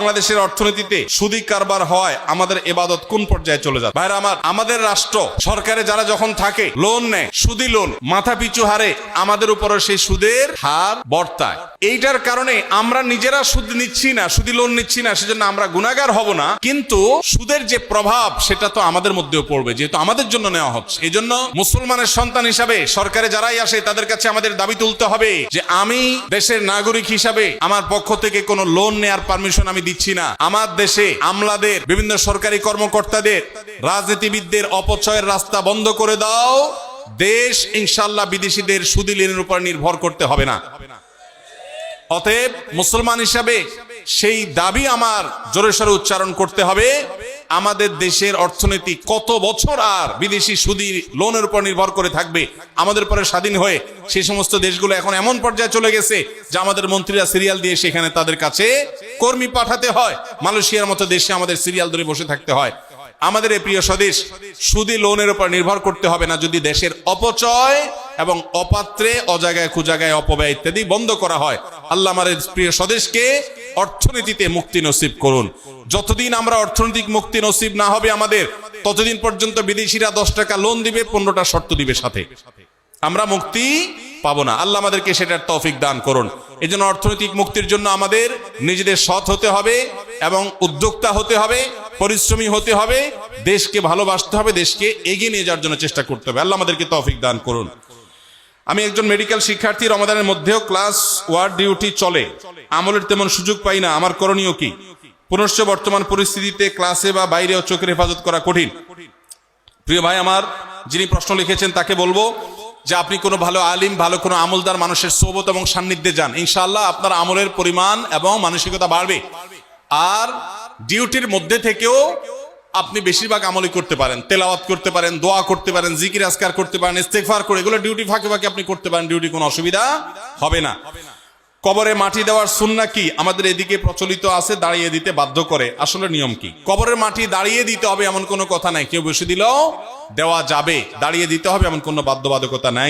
বাংলাদেশের অর্থনীতিতে সুদি কারবার হয় আমাদের এবাদত কোন পর্যায়ে চলে যায় ভাইরা আমার, আমাদের রাষ্ট্র, সরকারে যারা যখন থাকে লোন নেয়, সুদি লোন মাথা পিছু হারে আমাদের উপরে সেই সুদের হার বর্তায়। এইটার কারণে আমরা নিজেরা সুদ নিচ্ছি না, সুদি লোন নিচ্ছি না, সেজন্য আমরা গুণাগার হব না। কিন্তু সুদের যে প্রভাব, সেটা তো আমাদের মধ্যেও পড়বে, যেহেতু আমাদের জন্য নেওয়া হচ্ছে। এই জন্য মুসলমানের সন্তান হিসাবে সরকারে যারাই আসে, তাদের কাছে আমাদের দাবি তুলতে হবে যে আমি দেশের নাগরিক হিসাবে আমার পক্ষ থেকে কোনো লোন নেয়ার পারমিশন আমি দিচ্ছি না। আমার দেশে আমলাদের, বিভিন্ন সরকারি কর্মকর্তাদের রাজনীতিবিদদের অপচয়ের রাস্তা বন্ধ করে দাও। দেশ ইনশাল্লাহ বিদেশিদের সুদিলের উপর নির্ভর করতে হবে না। অতএব মুসলমান হিসাবে সেই দাবি আমার জোরে সরে উচ্চারণ করতে হবে। আমাদের দেশের অর্থনীতি কত বছর আর বিদেশি সুদি লোনের উপর নির্ভর করে থাকবে? আমাদের পরে স্বাধীন হয়ে সেই সমস্ত দেশগুলো এখন এমন পর্যায়ে চলে গেছে যে আমাদের মন্ত্রীরা সিরিয়াল দিয়ে সেখানে তাদের কাছে কর্মী পাঠাতে হয়। মালয়েশিয়ার মতো দেশে আমাদের সিরিয়াল ধরে বসে থাকতে হয়। আমাদের এই প্রিয় স্বদেশ, সুদি লোনের উপর নির্ভর করতে হবে না যদি দেশের অপচয় এবং অপাত্রে অজাগায় কুজাগায় অপব্যয় ইত্যাদি বন্ধ করা হয়। আল্লাহ আমাদের প্রিয় স্বদেশকে অর্থনীতিতে মুক্তি নসিব করুন। যতদিন আমরা অর্থনৈতিক মুক্তি নসিব না হবে আমাদের, ততদিন পর্যন্ত বিদেশিরা দশ টাকা লোন দিবে, পনেরোটা শর্ত দিবে সাথে। আমরা মুক্তি পাবো না। আল্লাহ আমাদেরকে সেটার তৌফিক দান করুন। এই জন্য অর্থনৈতিক মুক্তির জন্য আমাদের নিজেদের সৎ হতে হবে এবং উদ্যোক্তা হতে হবে, পরিশ্রমী হতে হবে, দেশকে ভালোবাসতে হবে, দেশকে এগিয়ে নিয়ে যাওয়ার জন্য চেষ্টা করতে হবে। আল্লাহ আমাদেরকে তৌফিক দান করুন। আমি একজন মেডিকেল শিক্ষার্থী, রমাদানের মধ্যেও ক্লাস ওয়ার্ড ডিউটি চলে। আমলের তেমন সুযোগ পাই না, আমার করণীয় কি? পুনশ্চ বর্তমান পরিস্থিতিতে ক্লাসে বা বাইরেও চোখের হেফাজত করা কঠিন। প্রিয় ভাই আমার, যিনি প্রশ্ন লিখেছেন তাকে বলব যে আপনি কোনো ভালো আলিম, ভালো কোনো আমলদার মানুষের সোবত এবং সান্নিধ্যে যান। ইনশাল্লাহ আপনার আমলের পরিমাণ এবং মানসিকতা বাড়বে। আর ডিউটির মধ্যে থেকেও আপনি বেশিরভাগ আমলই করতে পারেন, তেলাওয়াত করতে পারেন, দোয়া করতে পারেন, জিকির আসকার করতে পারেন, ইস্তেগফার করে, এগুলো ডিউটি ফাঁকে ফাঁকে আপনি করতে পারেন ডিউটি কোনো অসুবিধা হবে না। কবরে মাটি দেওয়ার সুন্না কি? আমাদের এদিকে প্রচলিত আছে, দাঁড়িয়ে দিতে বাধ্য করে। আসলে নিয়ম কি? কবরের মাটি দাঁড়িয়ে দিতে হবে এমন কোনো কথা নাই। কেউ বসে দিলেও দেওয়া যাবে। দাঁড়িয়ে দিতে হবে এমন কোনো বাধ্যবাধকতা নাই।